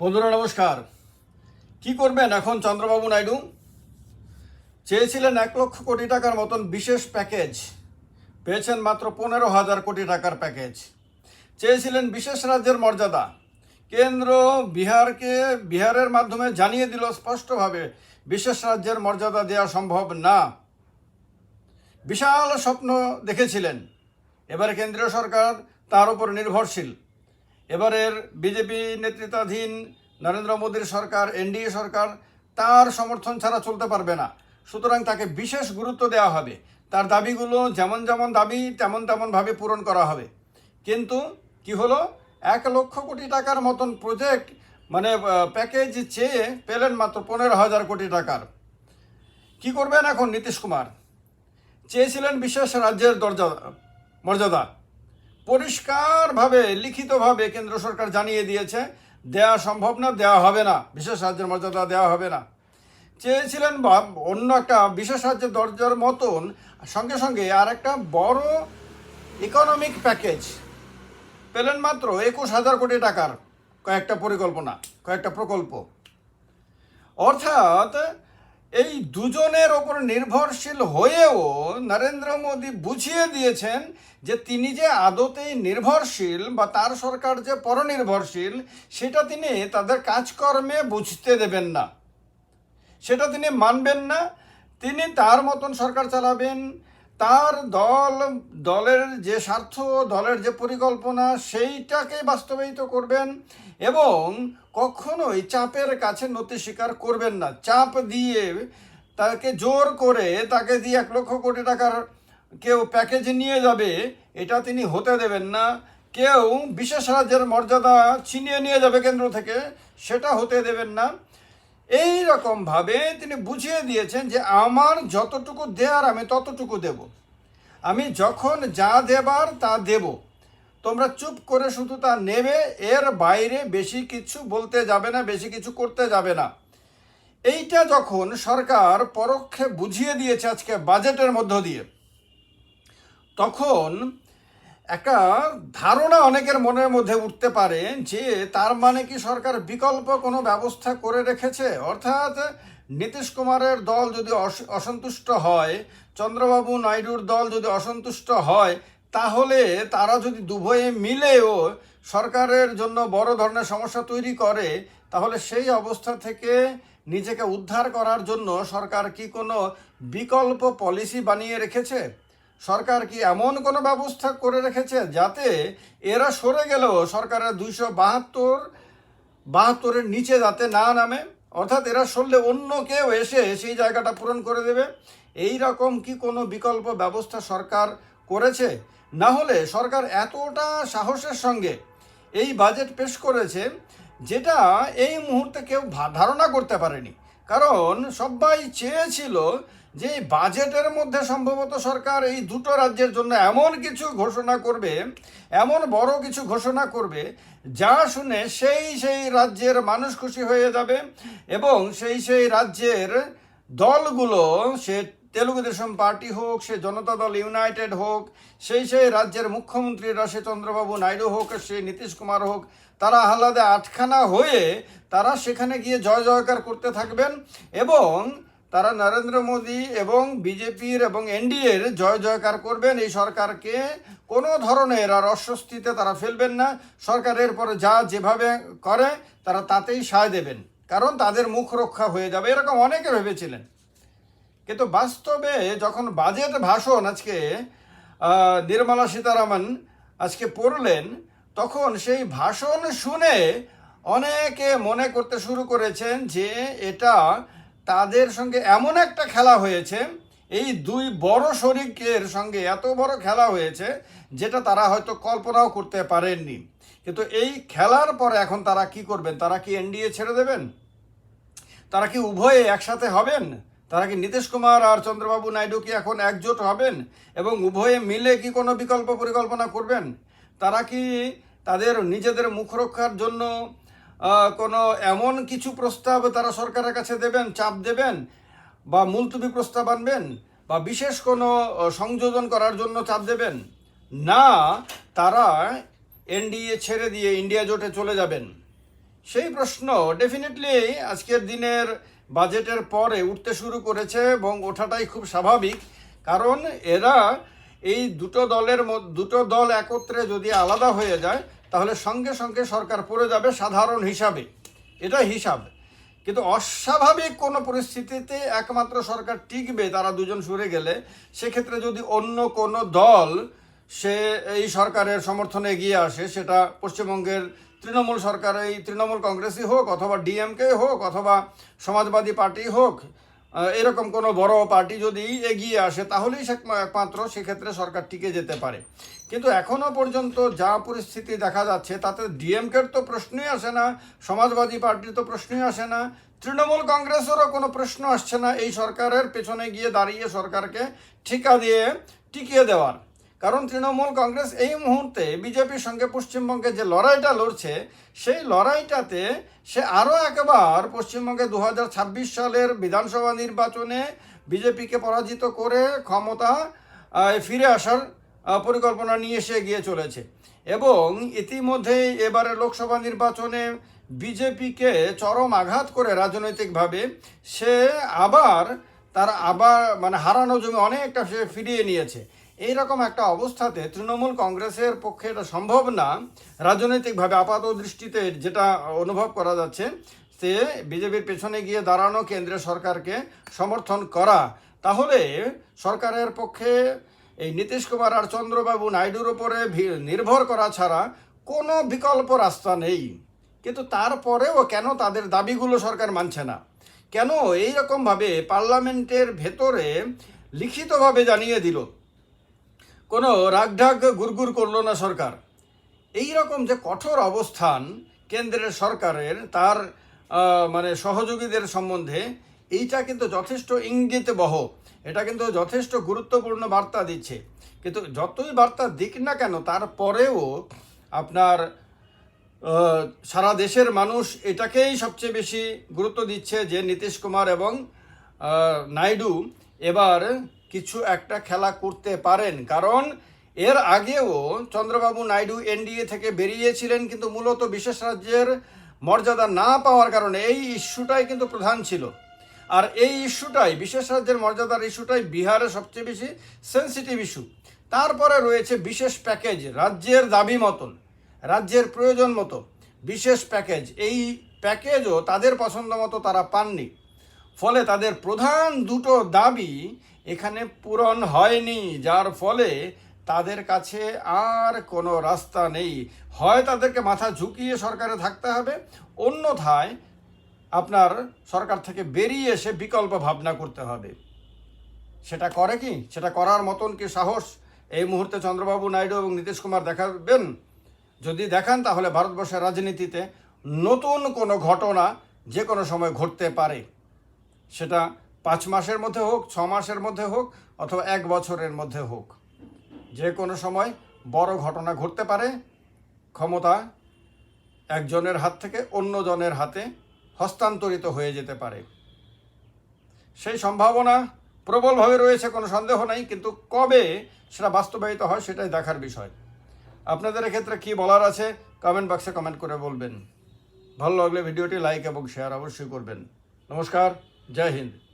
বন্ধুরা, নমস্কার। কি করবেন এখন চন্দ্রবাবু নাইডু? চেয়েছিলেন এক লক্ষ কোটি টাকার মতন বিশেষ প্যাকেজ। পেয়েছেন মাত্র পনেরো হাজার কোটি টাকার প্যাকেজ। চেয়েছিলেন বিশেষ রাজ্যের মর্যাদা। কেন্দ্র বিহারকে, বিহারের মাধ্যমে জানিয়ে দিল স্পষ্টভাবে, বিশেষ রাজ্যের মর্যাদা দেওয়া সম্ভব না। বিশাল স্বপ্ন দেখেছিলেন। এবারে কেন্দ্রীয় সরকার তার উপর নির্ভরশীল। এবারের বিজেপি নেতৃত্বাধীন নরেন্দ্র মোদীর সরকার, এনডিএ সরকার, তার সমর্থন ছাড়া চলতে পারবে না। সুতরাং তাকে বিশেষ গুরুত্ব দেওয়া হবে। তার দাবিগুলো যেমন যেমন দাবি, তেমন তেমনভাবে পূরণ করা হবে। কিন্তু কি হলো? এক লক্ষ কোটি টাকার মতন প্রজেক্ট মানে প্যাকেজ চেয়ে পেলেন মাত্র পনেরো হাজার কোটি টাকার। কি করবেন এখন নীতিশ কুমার? চেয়েছিলেন বিশেষ রাজ্যের দরজা, মর্যাদা। পরিষ্কারভাবে, লিখিতভাবে কেন্দ্র সরকার জানিয়ে দিয়েছে, দেয়া সম্ভব না দেওয়া হবে না। বিশেষ রাজ্যের মর্যাদা দেওয়া হবে না। চেয়েছিলেন বা অন্য একটা বিশেষ রাজ্যের দরজার মতন, সঙ্গে সঙ্গে আর একটা বড় ইকোনমিক প্যাকেজ পেলেন মাত্র একুশ হাজার কোটি টাকার কয়েকটা পরিকল্পনা, কয়েকটা প্রকল্প। অর্থাৎ এই দুজনের ওপর নির্ভরশীল হয়েও নরেন্দ্র মোদী বুঝিয়ে দিয়েছেন যে তিনি যে আদতেই নির্ভরশীল বা তার সরকার যে পরনির্ভরশীল, সেটা তিনি তাদের কাজকর্মে বুঝতে দেবেন না। সেটা তিনি মানবেন না। তিনি তার মতন সরকার চালাবেন তার দল, দলের যে স্বার্থ, দলের যে পরিকল্পনা সেইটাকে বাস্তবায়িত করবেন এবং কখনোই চাপের কাছে নতি স্বীকার করবেন না। চাপ দিয়ে তাকে জোর করে, তাকে দিয়ে এক লক্ষ কোটি টাকার কেউ প্যাকেজ নিয়ে যাবে, এটা তিনি হতে দেবেন না। কেউ বিশেষ রাজ্যের মর্যাদা ছিনিয়ে নিয়ে যাবে কেন্দ্র থেকে, সেটা হতে দেবেন না। এই রকমভাবে তিনি বুঝিয়ে দিয়েছেন যে আমার যতটুকু দেয়ার আমি ততটুকু দেব। আমি যখন যা দেবার তা দেব। তোমরা চুপ করে শুধু তা নেবে, এর বাইরে বেশি কিছু বলতে যাবে না, বেশি কিছু করতে যাবে না। এইটা যখন সরকার পরোক্ষে বুঝিয়ে দিয়েছে আজকে বাজেটের মধ্য দিয়ে, তখন একটা ধারণা অনেকের মনের মধ্যে উঠতে পারে যে তার মানে কি সরকার বিকল্প কোনো ব্যবস্থা করে রেখেছে? অর্থাৎ নীতিশ কুমারের দল যদি অসন্তুষ্ট হয়, চন্দ্রবাবু নাইডুর দল যদি অসন্তুষ্ট হয়, তাহলে তারা যদি দুভয়ে মিলেও সরকারের জন্য বড় ধরনের সমস্যা তৈরি করে, তাহলে সেই অবস্থা থেকে নিজেকে উদ্ধার করার জন্য সরকার কি কোনো বিকল্প পলিসি বানিয়ে রেখেছে? সরকার কি এমন কোনো ব্যবস্থা করে রেখেছে যাতে এরা সরে গেলেও সরকারের দুইশো বাহাত্তর, বাহাত্তরের নিচে যাতে না নামে? অর্থাৎ এরা সরলে অন্য কেউ এসে সেই জায়গাটা পূরণ করে দেবে। এই রকম কি কোনো বিকল্প ব্যবস্থা সরকার করেছে? না হলে সরকার এতটা সাহসের সঙ্গে এই বাজেট পেশ করেছে, যেটা এই মুহূর্তে কেউ ধারণা করতে পারেনি। কারণ সবাই চেয়েছিল যে বাজেটের মধ্যে সম্ভবত সরকার এই দুটো রাজ্যের জন্য এমন কিছু ঘোষণা করবে, এমন বড় কিছু ঘোষণা করবে, যা শুনে সেই সেই রাজ্যের মানুষ খুশি হয়ে যাবে এবং সেই সেই রাজ্যের দলগুলো, সে তেলুগু দেশম পার্টি হোক, সে জনতা দল ইউনাইটেড হোক, সেই সেই রাজ্যের মুখ্যমন্ত্রীরা সে চন্দ্রবাবু নাইডু হোক সে নীতিশ কুমার হোক, তারা আহ্লাদে আটখানা হয়ে তারা সেখানে গিয়ে জয় জয়কার করতে থাকবেন এবং তারা নরেন্দ্র মোদী এবং বিজেপির এবং এনডিএর জয় জয়কার করবেন। এই সরকারকে কোনো ধরনের আর অস্বস্তিতে তারা ফেলবেন না। সরকারের পরে যা যেভাবে করে, তারা তাতেই সায় দেবেন। কারণ তাদের মুখ রক্ষা হয়ে যাবে, এরকম অনেকে ভেবেছিলেন। কিন্তু বাস্তবে যখন বাজেট ভাষণ আজকে নির্মলা সীতারামন আজকে পড়লেন, তখন সেই ভাষণ শুনে অনেকে মনে করতে শুরু করেছেন যে এটা তাদের সঙ্গে এমন একটা খেলা হয়েছে, এই দুই বড় শরিকের সঙ্গে এত বড় খেলা হয়েছে, যেটা তারা হয়তো কল্পনাও করতে পারেননি। কিন্তু এই খেলার পরে এখন তারা কি করবেন? তারা কি এনডিএ ছেড়ে দেবেন? তারা কি উভয়ে একসাথে হবেন? তারা কি নীতিশ কুমার আর চন্দ্রবাবু নাইডু কি এখন একজোট হবেন? এবং উভয়ে মিলে কি কোনো বিকল্প পরিকল্পনা করবেন? তারা কি তাদের নিজেদের মুখ রক্ষার জন্য কোনো এমন কিছু প্রস্তাব তারা সরকারের কাছে দেবেন, চাপ দেবেন? বা মুলতুবি প্রস্তাব আনবেন? বা বিশেষ কোনো সংযোজন করার জন্য চাপ দেবেন? না, তারা এনডিএ ছেড়ে দিয়ে ইন্ডিয়া জোটে চলে যাবেন। সেই প্রশ্ন ডেফিনেটলি আজকের দিনের বাজেটের পরে উঠতে শুরু করেছে এবং ওঠাটাই খুব স্বাভাবিক। কারণ এরা এই দুটো দলের দুটো দল একত্রে যদি আলাদা হয়ে যায়, তাহলে সঙ্গে সঙ্গে সরকার পড়ে যাবে সাধারণ হিসাবে। এটা হিসাব। কিন্তু অস্বাভাবিক কোনো পরিস্থিতিতে একমাত্র সরকার টিকবে, তারা দুজন সরে গেলে। সেক্ষেত্রে যদি অন্য কোনো দল সে এই সরকারের সমর্থনে এগিয়ে আসে, সেটা পশ্চিমবঙ্গের তৃণমূল সরকার এই তৃণমূল কংগ্রেসই হোক অথবা ডিএমকে হোক অথবা সমাজবাদী পার্টি হোক এরকম কোনো বড় পার্টি যদি এগিয়ে আসে, তাহলেই একমাত্র সেক্ষেত্রে সরকার টিকে যেতে পারে। কিন্তু এখনও পর্যন্ত যা পরিস্থিতি দেখা যাচ্ছে, তাতে ডিএমকের তো প্রশ্নই আসে না, সমাজবাদী পার্টির তো প্রশ্নই আসে না, তৃণমূল কংগ্রেসেরও কোনো প্রশ্ন আসছে না এই সরকারের পেছনে গিয়ে দাঁড়িয়ে সরকারকে ঠিকা দিয়ে, টিকিয়ে দেওয়ার। কারণ তৃণমূল কংগ্রেস এই মুহূর্তে বিজেপির সঙ্গে পশ্চিমবঙ্গে যে লড়াইটা লড়ছে, সেই লড়াইটাতে সে আরও একবার পশ্চিমবঙ্গে দু হাজার ছাব্বিশ সালের বিধানসভা নির্বাচনে বিজেপিকে পরাজিত করে ক্ষমতা ফিরে আসার পরিকল্পনা নিয়ে এসে এগিয়ে চলেছে। এবং ইতিমধ্যেই এবারে লোকসভা নির্বাচনে বিজেপিকে চরম আঘাত করে রাজনৈতিকভাবে সে আবার তার আবার মানে হারানো জমি অনেকটা সে ফিরিয়ে নিয়েছে। এইরকম একটা অবস্থাতে তৃণমূল কংগ্রেসের পক্ষে এটা সম্ভব না। রাজনৈতিকভাবে আপাত দৃষ্টিতে যেটা অনুভব করা যাচ্ছে, সে বিজেপির পেছনে গিয়ে দাঁড়ানো কেন্দ্রীয় সরকারকে সমর্থন করা। তাহলে সরকারের পক্ষে এই নীতিশ কুমার আর চন্দ্রবাবু নাইডুর উপরে ভি- নির্ভর করা ছাড়া কোনো বিকল্প রাস্তা নেই। কিন্তু তারপরেও কেন তাদের দাবিগুলো সরকার মানছে না? কেন এইরকমভাবে পার্লামেন্টের ভেতরে লিখিতভাবে জানিয়ে দিল? কোনো রাগঢাক গুরগুর করল না সরকার। এই রকম যে কঠোর অবস্থান কেন্দ্রের সরকারের, তার মানে সহযোগীদের সম্বন্ধে, এইটা কিন্তু যথেষ্ট ইঙ্গিত বহ এটা কিন্তু যথেষ্ট গুরুত্বপূর্ণ বার্তা দিচ্ছে। কিন্তু যতই বার্তা দিক না কেন তারপরেও আপনার সারা দেশের মানুষ এটাকেই সবচেয়ে বেশি গুরুত্ব দিচ্ছে যে নীতিশ কুমার এবং নাইডু এবার কিছু একটা খেলা করতে পারেন। কারণ এর আগেও চন্দ্রবাবু নাইডু এনডিএ থেকে বেরিয়েছিলেন, কিন্তু মূলত বিশেষ রাজ্যের মর্যাদা না পাওয়ার কারণে এই ইস্যুটাই কিন্তু প্রধান ছিল। আর এই ইস্যুটাই, বিশেষ রাজ্যের মর্যাদার ইস্যুটাই বিহারে সবচেয়ে বেশি সেন্সিটিভ ইস্যু তারপরে রয়েছে বিশেষ প্যাকেজ, রাজ্যের দাবি মতন, রাজ্যের প্রয়োজন মতো বিশেষ প্যাকেজ। এই প্যাকেজও তাদের পছন্দ মতো তারা পাননি। ফলে তাদের প্রধান দুটো দাবি এখানে পূরণ হয়নি, যার ফলে তাদের কাছে আর কোনো রাস্তা নেই। হয় তাদেরকে মাথা ঝুঁকিয়ে সরকারে থাকতে হবে, অন্যথায় আপনার সরকার থেকে বেরিয়ে এসে বিকল্প ভাবনা করতে হবে। সেটা করে কি? সেটা করার মতন কি সাহস? এই মুহূর্তে চন্দ্রবাবু নাইডু এবং নীতিশ কুমার দেখাবেন? যদি দেখান তাহলে ভারতবর্ষের রাজনীতিতে নতুন কোনো ঘটনা যে কোনো সময় ঘটতে পারে। সেটা পাঁচ মাসের মধ্যে হোক, ছ মাসের মধ্যে হোক, অথবা এক বছরের মধ্যে হোক। যে কোনো সময় বড় ঘটনা ঘটতে পারে, ক্ষমতা একজনের হাত থেকে অন্যজনের হাতে হস্তান্তরিত হয়ে যেতে পারে। সেই সম্ভাবনা প্রবলভাবে রয়েছে, কোনো সন্দেহ নাই, কিন্তু কবে সেটা বাস্তবায়িত হয় সেটাই দেখার বিষয়। আপনাদের এক্ষেত্রে কি বলার আছে কমেন্ট বক্সে কমেন্ট করে বলবেন। ভালো লাগলে ভিডিওটি লাইক এবং শেয়ার অবশ্যই করবেন। নমস্কার, জয় হিন্দ।